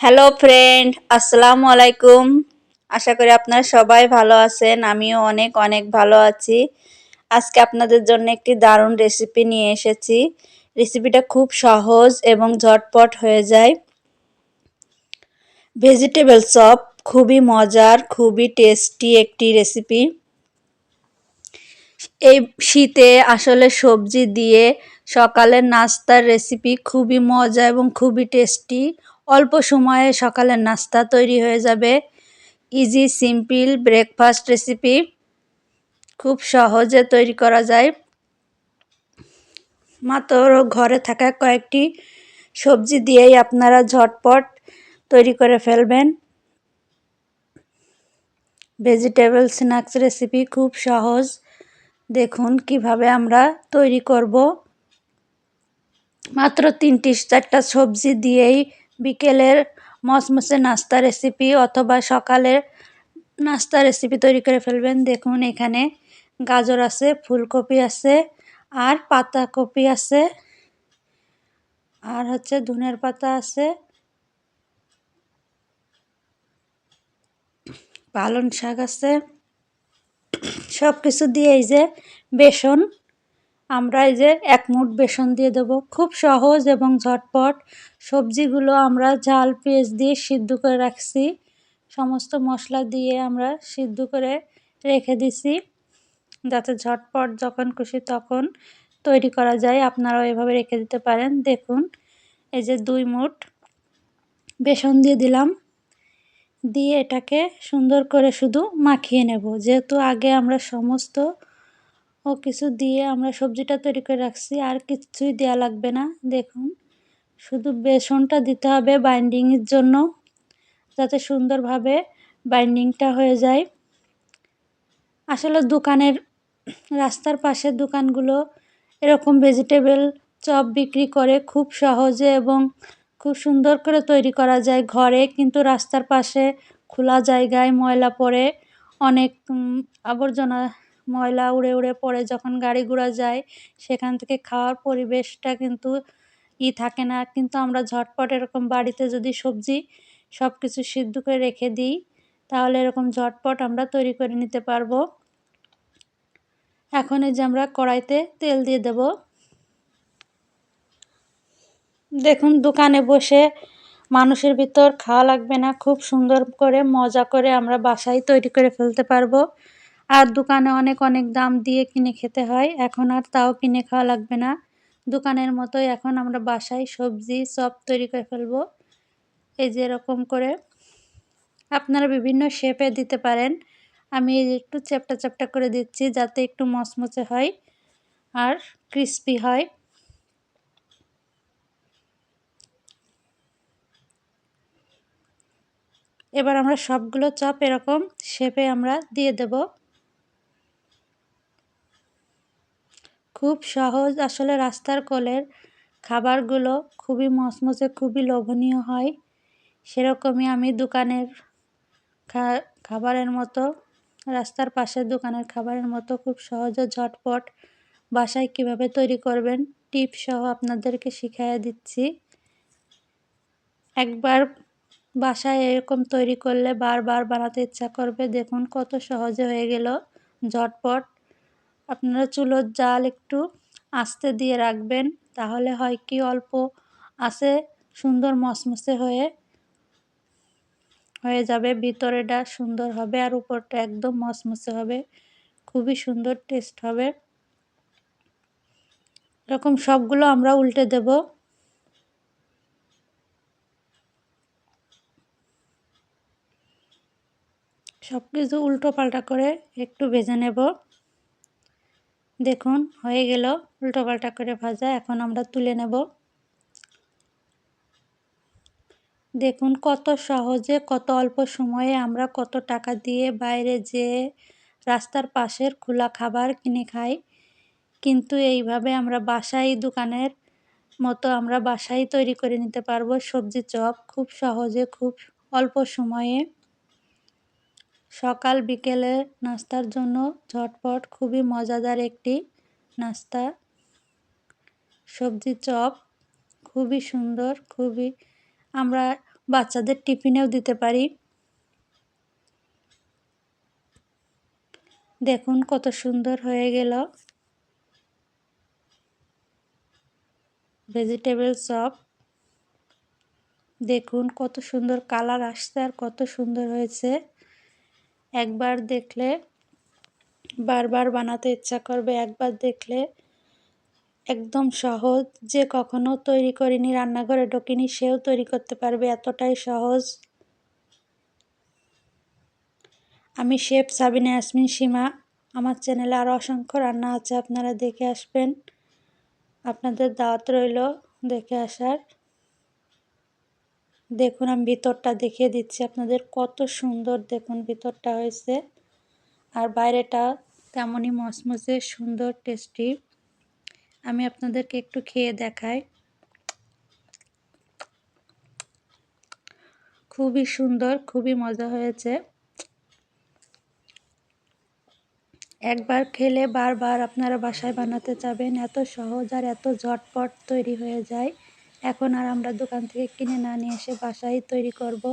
Hello friend আসসালামু আলাইকুম আশা করি আপনারা সবাই ভালো আছেন। আমিও অনেক অনেক ভালো আছি। আজকে আপনাদের জন্য একটি দারুণ রেসিপি নিয়ে এসেছি। রেসিপিটা খুব সহজ এবং ঝটপট হয়ে যায়। ভেজিটেবল চপ খুবই মজার, খুবই টেস্টি একটি রেসিপি এই শীতে আসলে সবজি দিয়ে সকালের নাস্তার রেসিপি খুবই মজা এবং খুবই টেস্টি অল্প সময়ে সকালের নাস্তা তৈরি হয়ে যাবে। ইজি সিম্পল ব্রেকফাস্ট রেসিপি খুব সহজে তৈরি করা যায়। মাত্র ঘরে থাকা কয়েকটি সবজি দিয়েই আপনারা ঝটপট তৈরি করে ফেলবেন। ভেজিটেবল স্ন্যাক্স রেসিপি খুব সহজ। দেখুন কীভাবে আমরা তৈরি করব। মাত্র তিনটি চারটা সবজি দিয়েই বিকেলের মসমসে নাস্তা রেসিপি অথবা সকালের নাস্তা রেসিপি তৈরি করে ফেলবেন। দেখুন, এখানে গাজর আছে, ফুলকপি আছে, আর পাতাকপি আছে, আর হচ্ছে ধনের পাতা আছে। পালন শাক আছে। সব কিছু দিয়ে এই যে বেসন আমরা এই যে এক মুঠ বেসন দিয়ে দেব। খুব সহজ এবং ঝটপট। সবজিগুলো আমরা ঝাল পেঁয়াজ দিয়ে সিদ্ধ করে রাখছি। সমস্ত মশলা দিয়ে আমরা সিদ্ধ করে রেখে দিছি। যাতে ঝটপট যখন খুশি তখন তৈরি করা যায়। আপনারাও এভাবে রেখে দিতে পারেন। দেখুন, এই যে দুই মুঠ বেসন দিয়ে দিলাম। দিয়ে এটাকে সুন্দর করে শুধু মাখিয়ে নেব। যেহেতু আগে আমরা সমস্ত ও কিছু দিয়ে আমরা সবজিটা তৈরি করে রাখছি, আর কিছুই দেওয়া লাগবে না। দেখুন, শুধু বেসনটা দিতে হবে বাইন্ডিংয়ের জন্য, যাতে সুন্দরভাবে বাইন্ডিংটা হয়ে যায়। আসলে দোকানের, রাস্তার পাশের দোকানগুলো এরকম ভেজিটেবল চপ বিক্রি করে খুব সহজে এবং খুব সুন্দর করে তৈরি করা যায় ঘরে, কিন্তু রাস্তার পাশে খোলা জায়গায় ময়লা পড়ে, অনেক আবর্জনা ময়লা উড়ে উড়ে পড়ে যখন গাড়ি ঘোড়া যায়, সেখান থেকে খাওয়ার পরিবেশটা কিন্তু ই থাকে না। কিন্তু আমরা ঝটপট এরকম বাড়িতে যদি সবজি সব কিছু সিদ্ধ করে রেখে দিই, তাহলে এরকম ঝটপট আমরা তৈরি করে নিতে পারব। এখন এই যে আমরা কড়াইতে তেল দিয়ে দেব। দেখুন, দোকানে বসে মানুষের ভিতর খাওয়া লাগবে না। খুব সুন্দর করে, মজা করে আমরা বাসায় তৈরি করে ফেলতে পারব। আর দোকানে অনেক অনেক দাম দিয়ে কিনে খেতে হয়। এখন আর তাও কিনে খাওয়া লাগবে না। দোকানের মতোই এখন আমরা বাসায় সবজি সব তৈরি করে ফেলব। এই যে এরকম করে আপনারা বিভিন্ন শেপে দিতে পারেন। আমি একটু চ্যাপটা চ্যাপটা করে দিচ্ছি যাতে একটু মচমচে হয় আর ক্রিস্পি হয়। এবার আমরা সবগুলো চপ এরকম শেপে আমরা দিয়ে দেব। খুব সহজ আসলে রাস্তার কোলের খাবারগুলো খুবই মচমচে খুবই লোভনীয় হয়। সেরকমই আমি দোকানের খাবারের মতো, রাস্তার পাশের দোকানের খাবারের মতো খুব সহজে ঝটপট বাসায় কীভাবে তৈরি করবেন টিপ সহ আপনাদেরকে শিখাইয়া দিচ্ছি। একবার বাসায় এরকম তৈরি করলে বারবার বানাতে ইচ্ছা করবে। দেখুন কত সহজে হয়ে গেল, ঝটপট আপনারা চুলোর জাল একটু আস্তে দিয়ে রাখবেন, তাহলে হয় কি অল্প আসে সুন্দর মসমসে হয়ে হয়ে যাবে, ভিতরেটা সুন্দর হবে আর উপরটা একদম মসমসে হবে, খুবই সুন্দর টেস্ট হবে। এরকম সবগুলো আমরা উল্টে দেব। সব কিছু উল্টো পাল্টা করে একটু ভেজে নেব। দেখুন, হয়ে গেল। উল্টো পাল্টা করে ভাজা, এখন আমরা তুলে নেব। দেখুন, কত সহজে, কত অল্প সময়ে আমরা কত টাকা দিয়ে বাইরে যেয়ে রাস্তার পাশের খোলা খাবার কিনে খাই। কিন্তু এইভাবে আমরা বাসায়, দোকানের মতো আমরা বাসায় তৈরি করে নিতে পারব সবজি চপ খুব সহজে, খুব অল্প সময়ে। সকাল বিকেলে নাস্তার জন্য ঝটপট খুবই মজাদার একটি নাস্তা। সবজি চপ, খুবই সুন্দর, খুবই আমরা বাচ্চাদের টিফিনেও দিতে পারি। দেখুন কত সুন্দর হয়ে গেল। ভেজিটেবল চপ, দেখুন কত সুন্দর কালার আসছে আর কত সুন্দর হয়েছে। একবার দেখলে, বারবার বানাতে ইচ্ছা করবে, একবার দেখলে একদম সহজ। যে কখনো তৈরি করিনি, রান্নাঘরে ঢোকিনি, সেও তৈরি করতে পারবে, এতটাই সহজ। আমি শেফ সাবিনা ইয়াসমিন সীমা। আমার চ্যানেলে আরও অসংখ্য রান্না আছে, আপনারা দেখে আসবেন। আপনাদের দাওয়াত রইল দেখে আসার। দেখুন, আমি ভিতরটা দেখিয়ে দিচ্ছি আপনাদের কত সুন্দর দেখুন ভিতরটা হয়েছে। আর বাইরেটা তেমনই মসমসে সুন্দর টেস্টি আমি আপনাদেরকে একটু খেয়ে দেখাই। খুবই সুন্দর, খুবই মজা হয়েছে। একবার খেলে বারবার আপনারা বাসায় বানাতে চাবেন এত সহজ আর এত ঝটপট তৈরি হয়ে যায়। এখন আর আমরা দোকান থেকে কিনে না নিয়ে এসে বাসায় তৈরি করব।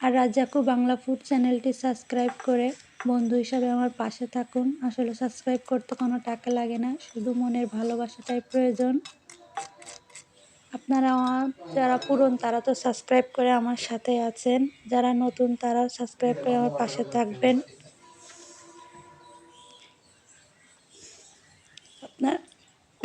আর রাজাকু বাংলা ফুড চ্যানেলটি সাবস্ক্রাইব করে বন্ধু হিসাবে আমার পাশে থাকুন। আসলে সাবস্ক্রাইব করতে কোনো টাকা লাগে না, শুধু মনের ভালোবাসাটাই প্রয়োজন। আপনারা, যারা পুরন তারা তো সাবস্ক্রাইব করে আমার সাথে আছেন। যারা নতুন তারাও সাবস্ক্রাইব করে আমার পাশে থাকবেন। আপনার